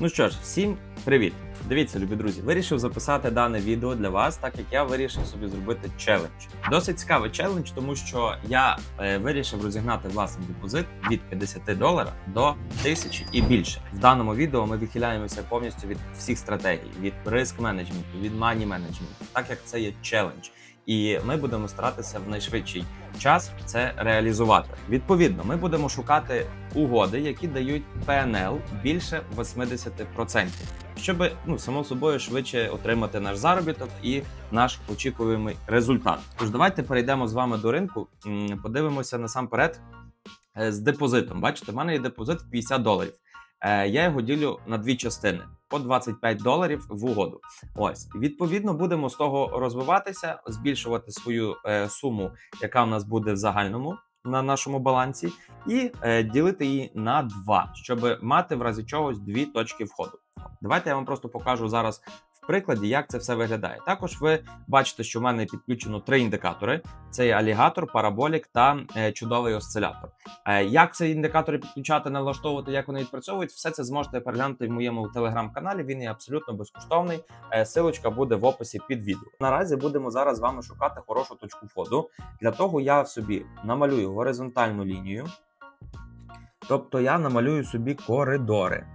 Ну що ж, всім привіт! Дивіться, любі друзі, вирішив записати дане відео для вас, так як я вирішив собі зробити челендж. Досить цікавий челендж, тому що я е, вирішив розігнати власний депозит від 50 доларів до 1000 і більше. В даному відео ми відхиляємося повністю від всіх стратегій, від риск менеджменту, від мані менеджменту, так як це є челендж. І ми будемо старатися в найшвидший час це реалізувати. Відповідно, ми будемо шукати угоди, які дають ПНЛ більше 80%, щоб ну само собою швидше отримати наш заробіток і наш очікуємий результат. Тож давайте перейдемо з вами до ринку. Подивимося насамперед е, з депозитом. Бачите, в мене є депозит в 50 доларів. Е, Я його ділю на дві частини по 25 доларів в угоду. Ось відповідно будемо з того розвиватися, збільшувати свою е, суму, яка в нас буде в загальному на нашому балансі, і е, ділити її на два, щоб мати в разі чогось дві точки входу. Давайте я вам просто покажу зараз прикладі, як це все виглядає. Також ви бачите, що в мене підключено три індикатори: це алігатор, параболік та е, чудовий осцилятор. Е, Як ці індикатори підключати, налаштовувати, як вони відпрацьовують, все це зможете переглянути в моєму телеграм-каналі. Він є абсолютно безкоштовний. Е, Силочка буде в описі під відео. Наразі будемо зараз з вами шукати хорошу точку входу. Для того я собі намалюю горизонтальну лінію. Тобто я намалюю собі коридори.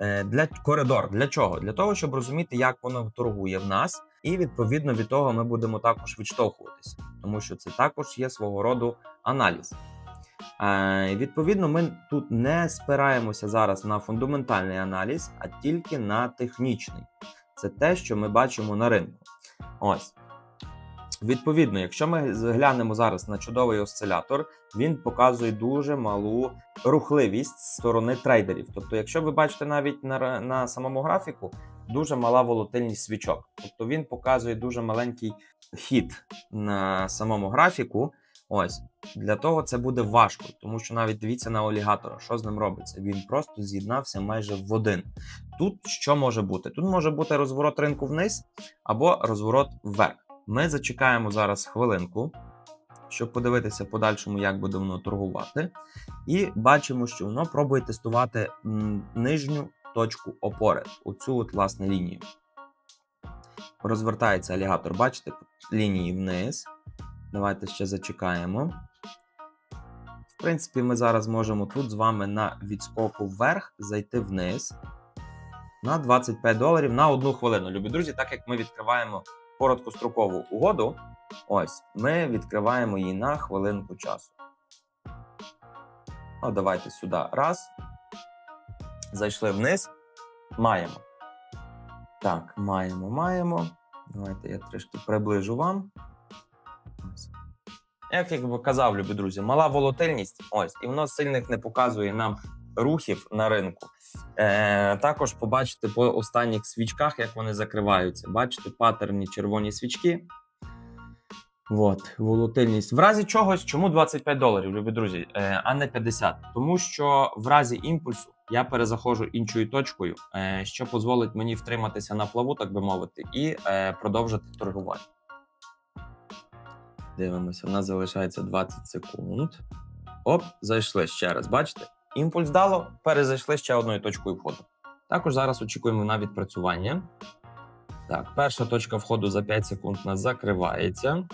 Е, Для коридор для чого? Для того, щоб розуміти, як воно торгує в нас, і відповідно від того ми будемо також відштовхуватися, тому що це також є свого роду аналіз. Е, Відповідно, ми тут не спираємося зараз на фундаментальний аналіз, а тільки на технічний. Це те, що ми бачимо на ринку. Ось. Відповідно, якщо ми зглянемо зараз на чудовий осцилятор, він показує дуже малу рухливість з сторони трейдерів. Тобто, якщо ви бачите навіть на, на самому графіку, дуже мала волатильність свічок. Тобто він показує дуже маленький хід на самому графіку. Ось для того це буде важко, тому що навіть дивіться на олігатора, що з ним робиться. Він просто з'єднався майже в один. Тут що може бути? Тут може бути розворот ринку вниз або розворот вверх. Ми зачекаємо зараз хвилинку, щоб подивитися подальшому, як буде воно торгувати. І бачимо, що воно пробує тестувати нижню точку опори, оцю от власне лінію. Розвертається алігатор, бачите, лінії вниз. Давайте ще зачекаємо. В принципі, ми зараз можемо тут з вами на відскоку вверх зайти вниз на 25 доларів на одну хвилину. Любі друзі, так як ми відкриваємо короткострокову угоду, ось ми відкриваємо її на хвилинку часу. О, давайте сюди. Раз. Зайшли вниз. Маємо. Так, маємо, маємо. Давайте я трішки приближу вам. Ось. Як я казав, любі друзі, мала волатильність, ось, і воно сильних не показує нам рухів на ринку. Е, також побачите по останніх свічках, як вони закриваються. Бачите паттерні червоні свічки. От, волатильність. В разі чогось, чому 25 доларів, любі друзі, е, а не 50? Тому що в разі імпульсу я перезаходжу іншою точкою, е, що дозволить мені втриматися на плаву, так би мовити, і е, продовжити торгувати. Дивимося, у нас залишається 20 секунд. Оп, зайшли ще раз. Бачите? Імпульс дало, перезайшли ще одною точкою входу. Також зараз очікуємо на відпрацювання. Так, перша точка входу за 5 секунд нас закривається.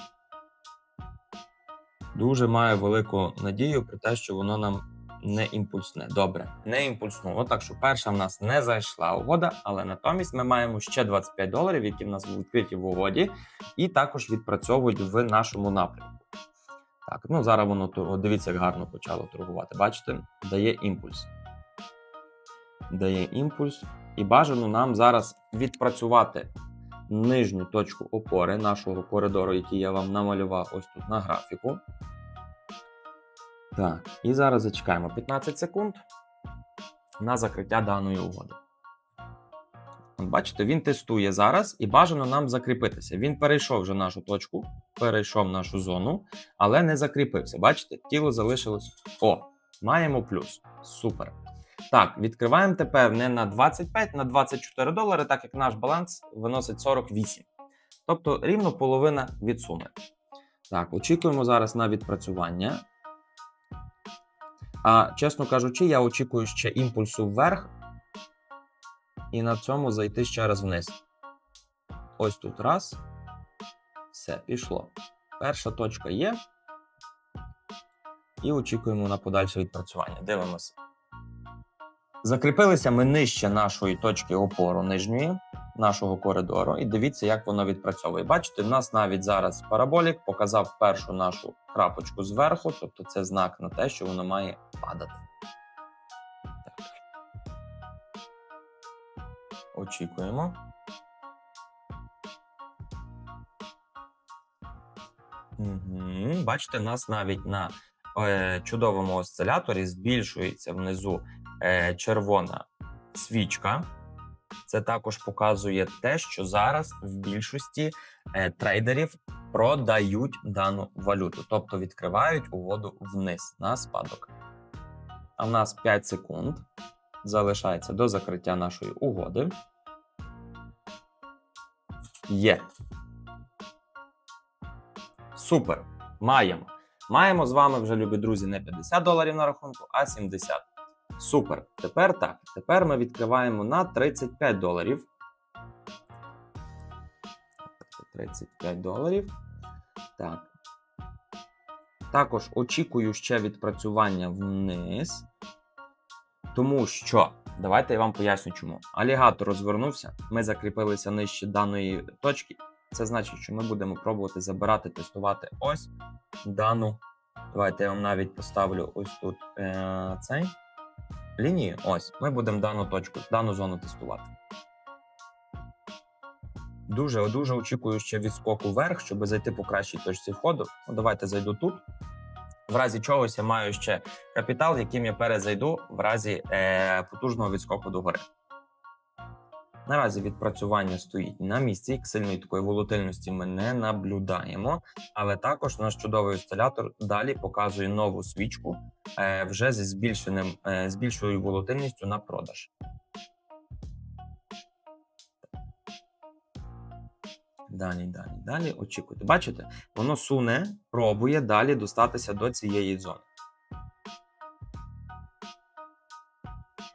Дуже маю велику надію про те, що воно нам не імпульсне. Добре, не імпульсне. Отак, що перша в нас не зайшла угода, але натомість ми маємо ще 25 доларів, які в нас відкриті в угоді, і також відпрацьовують в нашому напрямку. Так, ну зараз воно дивіться, як гарно почало торгувати. Бачите, дає імпульс. Дає імпульс. І бажано нам зараз відпрацювати нижню точку опори нашого коридору, який я вам намалював ось тут на графіку. Так, і зараз зачекаємо 15 секунд на закриття даної угоди. Бачите, він тестує зараз і бажано нам закріпитися. Він перейшов вже нашу точку, перейшов нашу зону, але не закріпився. Бачите, тіло залишилось. О, маємо плюс. Супер. Так, відкриваємо тепер не на 25, на 24 долари, так як наш баланс виносить 48. Тобто рівно половина від суми. Так, очікуємо зараз на відпрацювання. А чесно кажучи, я очікую ще імпульсу вверх і на цьому зайти ще раз вниз. Ось тут раз. Все, пішло. Перша точка є. І очікуємо на подальше відпрацювання. Дивимося. Закріпилися ми нижче нашої точки опору нижньої нашого коридору, і дивіться, як воно відпрацьовує. Бачите, в нас навіть зараз параболік показав першу нашу крапочку зверху, тобто це знак на те, що воно має падати. Очікуємо. Угу. Bачите, у нас навіть на е, чудовому осциляторі збільшується внизу е, червона свічка. Це також показує те, що зараз в більшості е, трейдерів продають дану валюту, тобто відкривають угоду вниз на спадок. А в нас 5 секунд залишається до закриття нашої угоди. Є. Супер. Маємо. Маємо з вами вже, любі друзі, не 50 доларів на рахунку, а 70. Супер. Тепер так. Тепер ми відкриваємо на 35 доларів. 35 доларів. Так. Також очікую ще відпрацювання вниз. Тому що, давайте я вам поясню чому. Алігатор розвернувся, ми закріпилися нижче даної точки. Це значить, що ми будемо пробувати забирати, тестувати ось дану. Давайте я вам навіть поставлю ось тут е- цей лінію. Ось, ми будемо дану точку, дану зону тестувати. Дуже дуже очікую ще відскоку вверх, щоб зайти по кращій точці входу. Ну, давайте зайду тут. В разі чогось я маю ще капітал, яким я перезайду в разі е, потужного відскоку догори. Наразі відпрацювання стоїть на місці, сильної такої волатильності ми не наблюдаємо, але також наш чудовий осцилятор далі показує нову свічку е, вже зі збільшеним, е, з більшою волатильністю на продаж. Далі, далі, далі. Очікуйте. Бачите, воно суне, пробує далі достатися до цієї зони.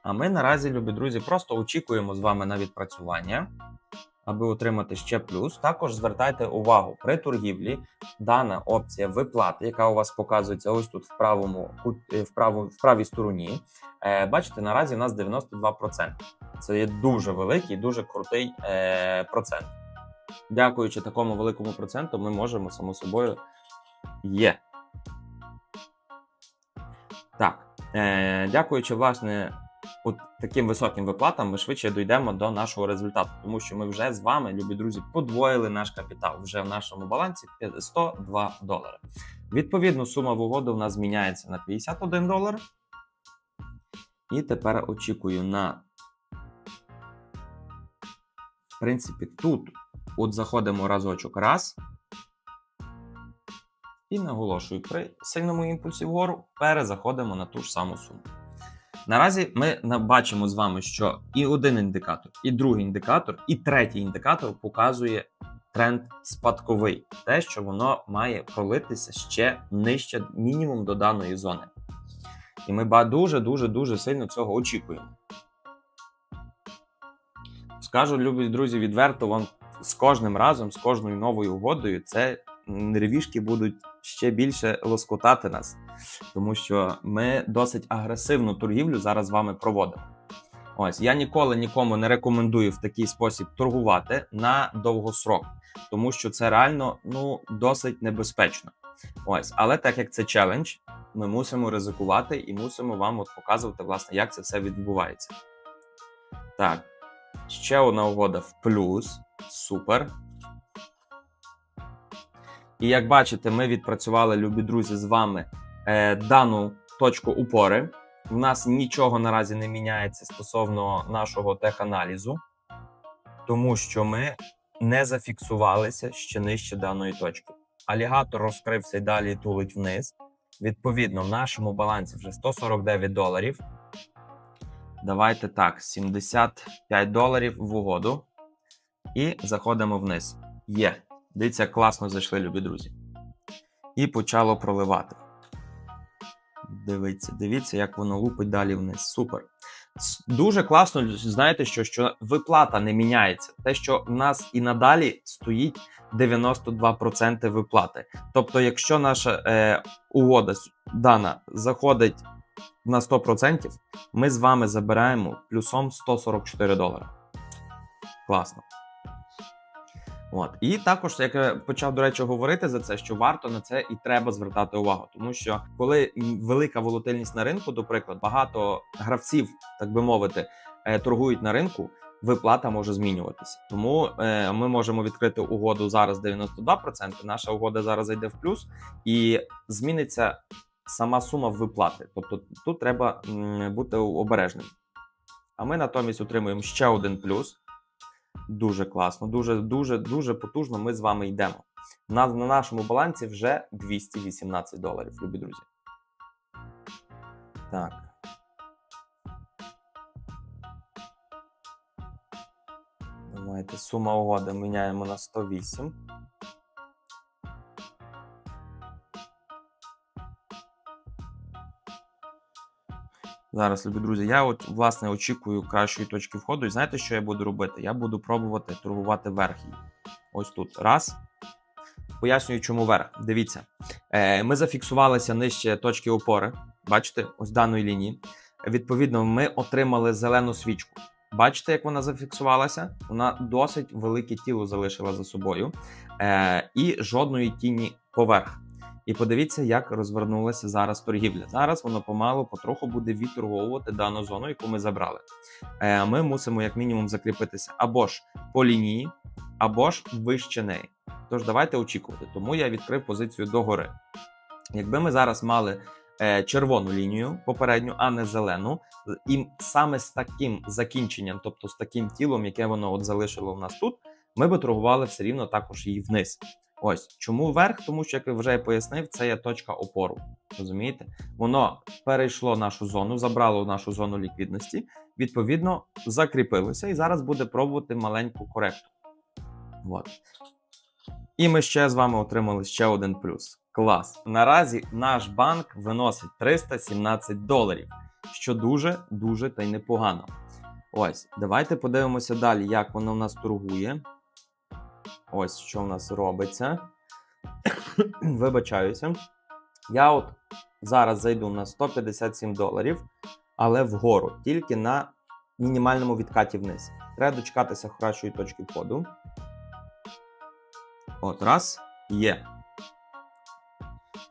А ми наразі, любі друзі, просто очікуємо з вами на відпрацювання, аби отримати ще плюс. Також звертайте увагу при торгівлі. Дана опція виплати, яка у вас показується ось тут в правому е, в, праву, в правій стороні. Е, бачите, наразі у нас 92%. Це є дуже великий, дуже крутий е, процент. Дякуючи такому великому проценту, ми можемо само собою є. Так, е, дякуючи, власне, от таким високим виплатам, ми швидше дійдемо до нашого результату, тому що ми вже з вами, любі друзі, подвоїли наш капітал. Вже в нашому балансі 102 долари. Відповідно, сума в угоду в нас зміняється на 51 долар. І тепер очікую на. В принципі, тут от заходимо разочок раз. І наголошую, при сильному імпульсі вгору перезаходимо на ту ж саму суму. Наразі ми бачимо з вами, що і один індикатор, і другий індикатор, і третій індикатор показує тренд спадковий, те, що воно має пролитися ще нижче, мінімум до даної зони. І ми дуже, дуже, дуже сильно цього очікуємо. Скажу, любі друзі, відверто вам з кожним разом, з кожною новою угодою, це нервішки будуть ще більше лоскотати нас, тому що ми досить агресивну торгівлю зараз з вами проводимо. Ось я ніколи нікому не рекомендую в такий спосіб торгувати на довгосрок, тому що це реально ну досить небезпечно. Ось, але так як це челендж, ми мусимо ризикувати і мусимо вам от показувати, власне, як це все відбувається. Так, ще одна угода в плюс. Супер. І як бачите, ми відпрацювали, любі друзі, з вами е, дану точку упори. В нас нічого наразі не міняється стосовно нашого теханалізу, тому що ми не зафіксувалися ще нижче даної точки. Алігатор розкрився і далі тулить вниз. Відповідно, в нашому балансі вже 149 доларів. Давайте так, 75 доларів в угоду. І заходимо вниз. Є. Дивіться, класно зайшли, любі друзі. І почало проливати. Дивіться, дивіться, як воно лупить далі вниз. Супер. Дуже класно, знаєте, що, що виплата не міняється. Те, що в нас і надалі стоїть 92% виплати. Тобто, якщо наша е, угода дана заходить на 100%, ми з вами забираємо плюсом 144 долари. Класно. От. І також, як я почав, до речі, говорити за це, що варто на це і треба звертати увагу, тому що коли велика волатильність на ринку, до прикладу, багато гравців, так би мовити, е, торгують на ринку, виплата може змінюватися. Тому е, ми можемо відкрити угоду зараз 92%, наша угода зараз зайде в плюс, і зміниться сама сума виплати. Тобто тут треба бути обережним. А ми натомість отримуємо ще один плюс. Дуже класно, дуже, дуже, дуже потужно. Ми з вами йдемо. На, на нашому балансі вже 218 доларів, любі друзі. Так. Давайте сума угоди міняємо на 108. Зараз, любі друзі, я от власне очікую кращої точки входу. І знаєте, що я буду робити? Я буду пробувати торгувати верх. Ось тут. Раз. Пояснюю, чому верх. Дивіться, е, ми зафіксувалися нижче точки опори. Бачите, ось даної лінії. Відповідно, ми отримали зелену свічку. Бачите, як вона зафіксувалася? Вона досить велике тіло залишила за собою е, і жодної тіні поверх. І подивіться, як розвернулася зараз торгівля. Зараз воно помалу потроху буде відторговувати дану зону, яку ми забрали. Е, Ми мусимо як мінімум закріпитися або ж по лінії, або ж вище неї. Тож давайте очікувати. Тому я відкрив позицію догори. Якби ми зараз мали е, червону лінію попередню, а не зелену, і саме з таким закінченням, тобто з таким тілом, яке воно от залишило в нас тут, ми би торгували все рівно також її вниз. Ось чому вверх? Тому що, як я вже пояснив, це є точка опору. Розумієте? Воно перейшло нашу зону, забрало нашу зону ліквідності, відповідно, закріпилося і зараз буде пробувати маленьку коректу. От. І ми ще з вами отримали ще один плюс. Клас. Наразі наш банк виносить 317 доларів, що дуже дуже та й непогано. Ось, давайте подивимося далі, як воно в нас торгує. Ось що в нас робиться. Вибачаюся. Я от зараз зайду на 157 доларів, але вгору, тільки на мінімальному відкаті вниз. Треба дочекатися кращої точки входу. От, раз, є.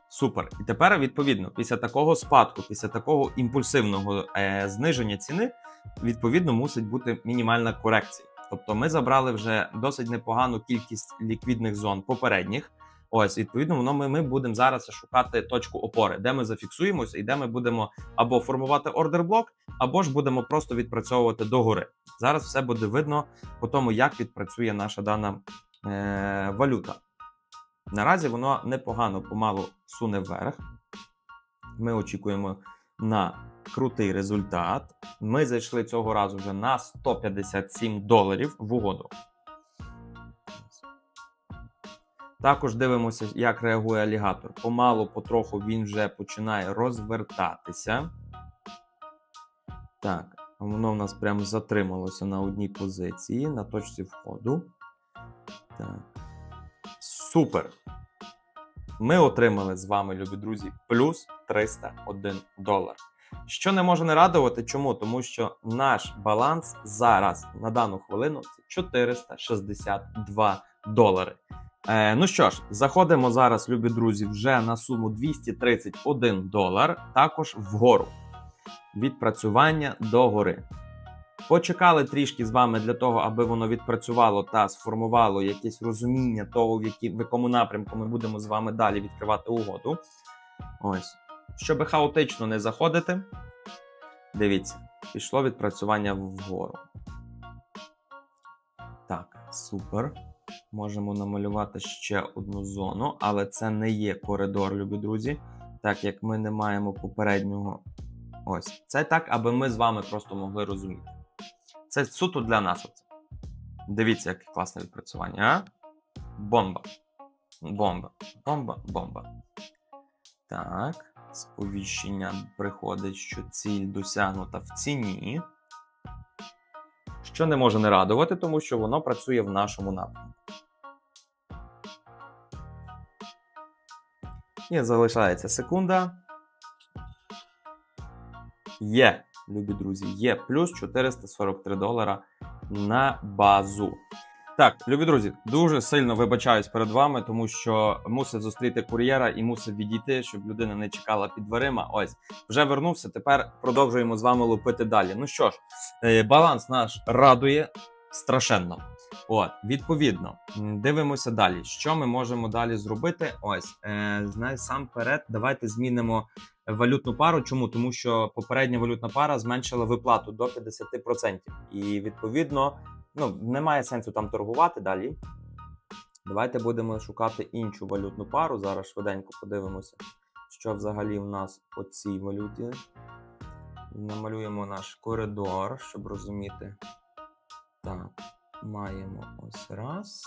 Супер. І тепер, відповідно, після такого спадку, після такого імпульсивного е, зниження ціни, відповідно, мусить бути мінімальна корекція. Тобто ми забрали вже досить непогану кількість ліквідних зон попередніх. Ось, відповідно, воно ми, ми будемо зараз шукати точку опори, де ми зафіксуємося і де ми будемо або формувати ордер-блок, або ж будемо просто відпрацьовувати догори. Зараз все буде видно по тому, як відпрацює наша дана е, валюта. Наразі воно непогано помалу суне вверх. Ми очікуємо на крутий результат. Ми зайшли цього разу вже на 157 доларів в угоду. Також дивимося, як реагує алігатор. Помалу, потроху він вже починає розвертатися. Так, воно в нас прямо затрималося на одній позиції, на точці входу. Так. Супер! Ми отримали з вами, любі друзі, плюс 301 долар. Що не може не радувати, чому? Тому що наш баланс зараз на дану хвилину це 462 долари. Е, ну що ж, заходимо зараз, любі друзі, вже на суму 231 долар, також вгору. Відпрацювання догори. Почекали трішки з вами для того, аби воно відпрацювало та сформувало якесь розуміння того, в, які, в якому напрямку ми будемо з вами далі відкривати угоду. Ось. Щоб хаотично не заходити, дивіться, пішло відпрацювання вгору. Так, супер. Можемо намалювати ще одну зону, але це не є коридор, любі друзі, так як ми не маємо попереднього. Ось. Це так, аби ми з вами просто могли розуміти. Це суто для нас. Оце. Дивіться, яке класне відпрацювання, а? Бомба. Бомба. Бомба, бомба. Так. Сповіщення приходить, що ціль досягнута в ціні. Що не може не радувати, тому що воно працює в нашому напрямку. І залишається секунда. Є, любі друзі, є плюс 443 долара на базу. Так, любі друзі, дуже сильно вибачаюсь перед вами, тому що мусив зустріти кур'єра і мусив відійти, щоб людина не чекала під дверима. Ось вже вернувся. Тепер продовжуємо з вами лупити далі. Ну що ж, е, баланс наш радує страшенно. От, відповідно, дивимося далі. Що ми можемо далі зробити? Ось, е, перед. Давайте змінимо валютну пару. Чому? Тому що попередня валютна пара зменшила виплату до 50%. І відповідно, ну немає сенсу там торгувати далі. Давайте будемо шукати іншу валютну пару. Зараз швиденько подивимося, що взагалі в нас по цій валюті. Намалюємо наш коридор, щоб розуміти. Так, маємо ось раз.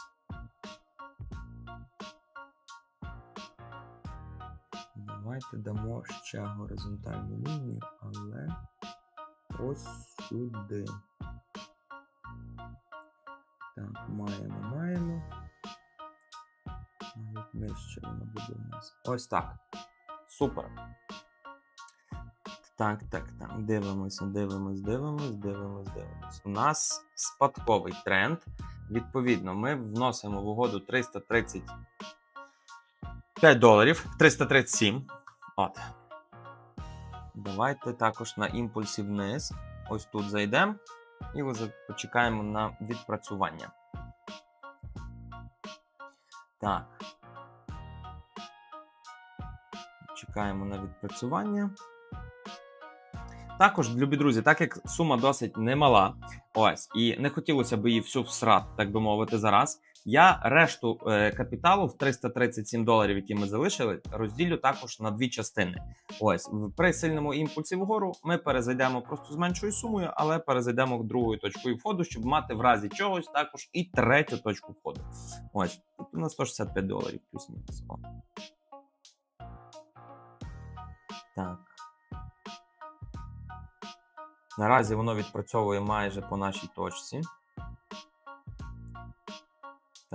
Давайте дамо ще горизонтальну лінію, але ось сюди. Так, маємо, маємо. Навіть нижче воно буде у нас. Ось так. Супер. Так, так, так. Дивимося, дивимось, дивимось, дивимось, дивимось. У нас спадковий тренд. Відповідно, ми вносимо в угоду 335 доларів, 337. От. Давайте також на імпульсі вниз. Ось тут зайдемо і вже почекаємо на відпрацювання. Так. Чекаємо на відпрацювання. Також, любі друзі, так як сума досить немала, ось, і не хотілося б її всю всрати, так би мовити, зараз. Я решту е, капіталу в 337 доларів, які ми залишили, розділю також на дві частини. Ось при сильному імпульсі вгору ми перезайдемо просто з меншою сумою, але перезайдемо другою точкою входу, щоб мати в разі чогось також і третю точку входу. Ось тут у нас 165 доларів, плюс-мінус. Так. Наразі воно відпрацьовує майже по нашій точці.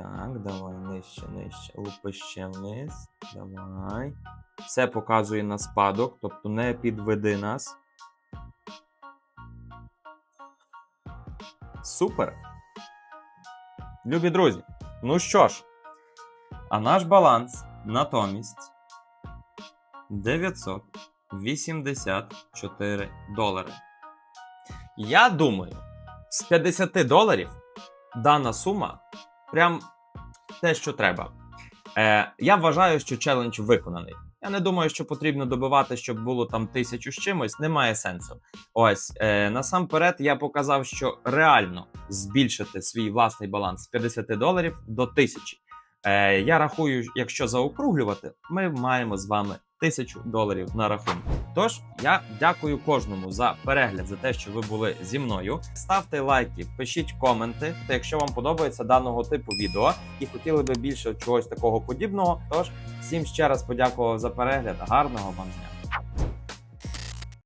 Так, давай нижче, нижче. Лупи ще вниз. Давай. Все показує на спадок, тобто не підведи нас. Супер. Любі друзі. Ну що ж, а наш баланс натомість 984 долари. Я думаю, з 50 доларів дана сума прям те, що треба. Е, я вважаю, що челендж виконаний. Я не думаю, що потрібно добивати, щоб було там тисячу з чимось. Немає сенсу. Ось е, насамперед я показав, що реально збільшити свій власний баланс з 50 доларів до 1000. Е, я рахую, якщо заокруглювати, ми маємо з вами тисячу доларів на рахунку. Тож я дякую кожному за перегляд, за те, що ви були зі мною. Ставте лайки, пишіть коменти. Та якщо вам подобається даного типу відео і хотіли би більше чогось такого подібного, тож всім ще раз подякував за перегляд. Гарного вам дня!